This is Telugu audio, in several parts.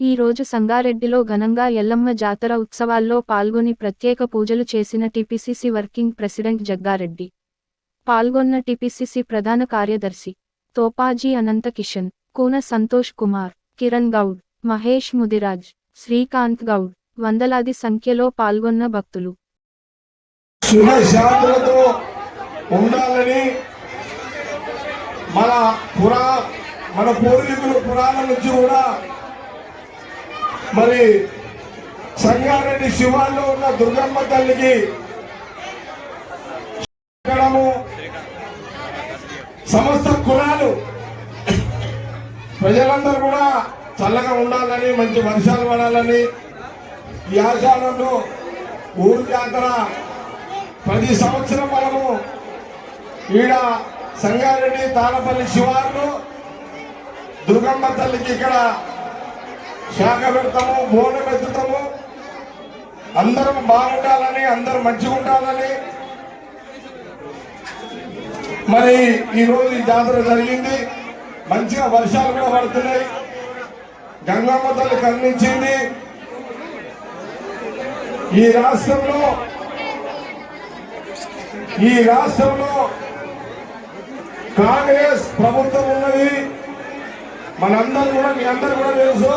ఈ రోజు సంగారెడ్డిలో ఘనంగా ఎల్లమ్మ జాతర ఉత్సవాల్లో పాల్గొని ప్రత్యేక పూజలు చేసిన టిపిసిసి వర్కింగ్ ప్రెసిడెంట్ జగ్గారెడ్డి పాల్గొన్న టిపిసిసి ప్రధాన కార్యదర్శి తోపాజీ అనంత కిషన్ కూన సంతోష్ కుమార్ కిరణ్ గౌడ్ మహేష్ ముదిరాజ్ శ్రీకాంత్ గౌడ్ వందలాది సంఖ్యలో పాల్గొన్న భక్తులు. ఉండాలని మన పురా మన పూర్వీకులు పురాణం నుంచి కూడా మరి సంగారెడ్డి శివాల్లో ఉన్న దుర్గమ్మ తల్లికి సమస్త కులాలు. ప్రజలందరూ కూడా చల్లగా ఉండాలని మంచి వర్షాలు పడాలని ఈ ఆచారంలో ఊరు జాతర ప్రతి సంవత్సరం మనము ఈడ సంగారెడ్డి తాళపల్లి శివార్లు దుర్గమ్మ తల్లికి ఇక్కడ శాఖ పెడతాము బోనం ఎత్తుతాము అందరం బాగుండాలని అందరూ మంచిగా ఉండాలని. మరి ఈరోజు ఈ జాతర జరిగింది. మంచిగా వర్షాలు కూడా పడుతున్నాయి. గంగమ్మ తల్లి కరుణించింది ఈ రాష్ట్రంలో ఈ రాష్ట్రంలో కాంగ్రెస్ ప్రభుత్వం ఉన్నది. మనందరూ కూడా మీ అందరు కూడా తెలుసు.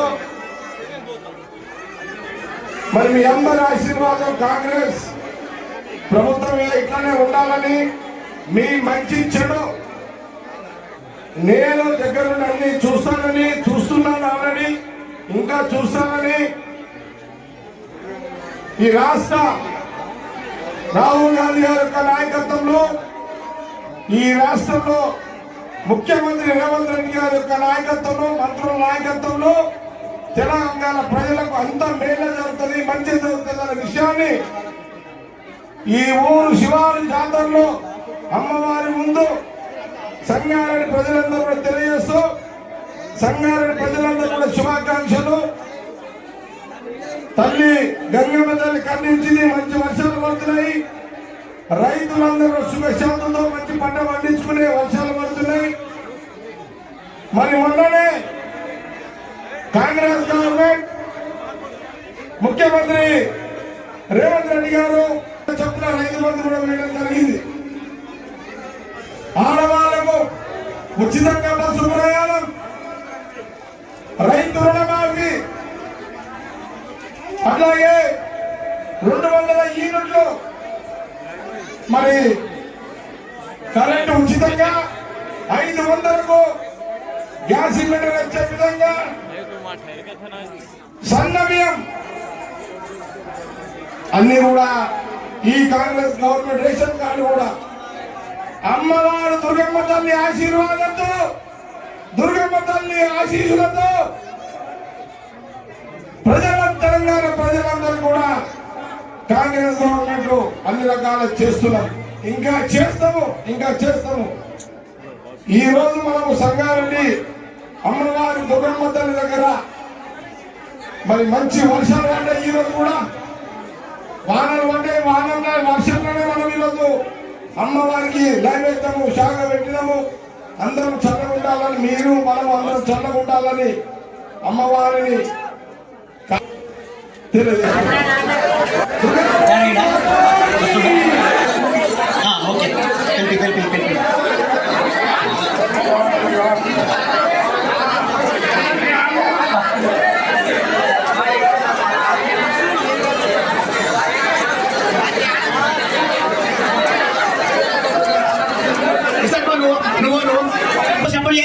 మరి మీ అందరి ఆశీర్వాదం కాంగ్రెస్ ప్రభుత్వం ఇట్లానే ఉండాలని మీ మంచి చెడు నేను దగ్గరుండి అన్ని చూస్తానని చూస్తున్నాను ఆల్రెడీ ఇంకా చూస్తానని ఈ రాష్ట్ర రాహుల్ గాంధీ గారి యొక్క నాయకత్వంలో ఈ రాష్ట్రంలో ముఖ్యమంత్రి రేవంత్ రెడ్డి గారి యొక్క నాయకత్వంలో మంత్రుల నాయకత్వంలో తెలంగాణ ప్రజలకు అంత మేలు అనే ఈ ఊరు శివారు జాతరలో అమ్మవారి ముందు సంగారెడ్డి ప్రజలందరూ కూడా తెలియజేస్తూ సంగారెడ్డి ప్రజలందరూ కూడా శుభాకాంక్షలు. తల్లి గంగమ్మ తల్లి ఖండించింది మంచి వర్షాలు పడుతున్నాయి. రైతులందరూ సుఖశాంతంతో మంచి పంట పండించుకునే వర్షాలు పడుతున్నాయి. మరి మొన్ననే కాంగ్రెస్ గవర్నమెంట్ ముఖ్యమంత్రి రేవంత్ రెడ్డి గారు చొప్పున రైతు బంధు కూడా వేయడం జరిగింది. ఆడవాళ్ళకు ఉచితంగా బస్సు ప్రయాణం. రైతు రుణమాఫీ. అట్లాగే రెండు వందల యూనిట్లు. మరి కరెంటు ఉచితంగా ఐదు వందలకు గ్యాస్ సిలిండర్ వచ్చే విధంగా సన్న బియ్యం అన్ని కూడా ఈ కాంగ్రెస్ గవర్నమెంట్ రేషన్ కార్డు కూడా. అమ్మవారు దుర్గమ్మ తల్లి ఆశీర్వాదంతో దుర్గమ్మ తల్లి ఆశీస్సులతో ప్రజల తెలంగాణ ప్రజలందరూ కూడా కాంగ్రెస్ గవర్నమెంట్ అన్ని రకాల చేస్తున్నాం. ఇంకా చేస్తాము ఇంకా చేస్తాము. ఈ రోజు మనము సంగారెడ్డి అమ్మవారి దుర్గమ్మ తల్లి దగ్గర మరి మంచి వర్షాలు అంటే ఈ రోజు కూడా. వానలు పడ్డాయి వానలు వర్షంలోనే మనం ఈరోజు అమ్మవారికి నైవేద్యము శాఖ పెట్టినాము. అందరం చల్లగా ఉండాలని మీరు మనం అందరం చల్లగా ఉండాలని అమ్మవారిని 不如不想不赢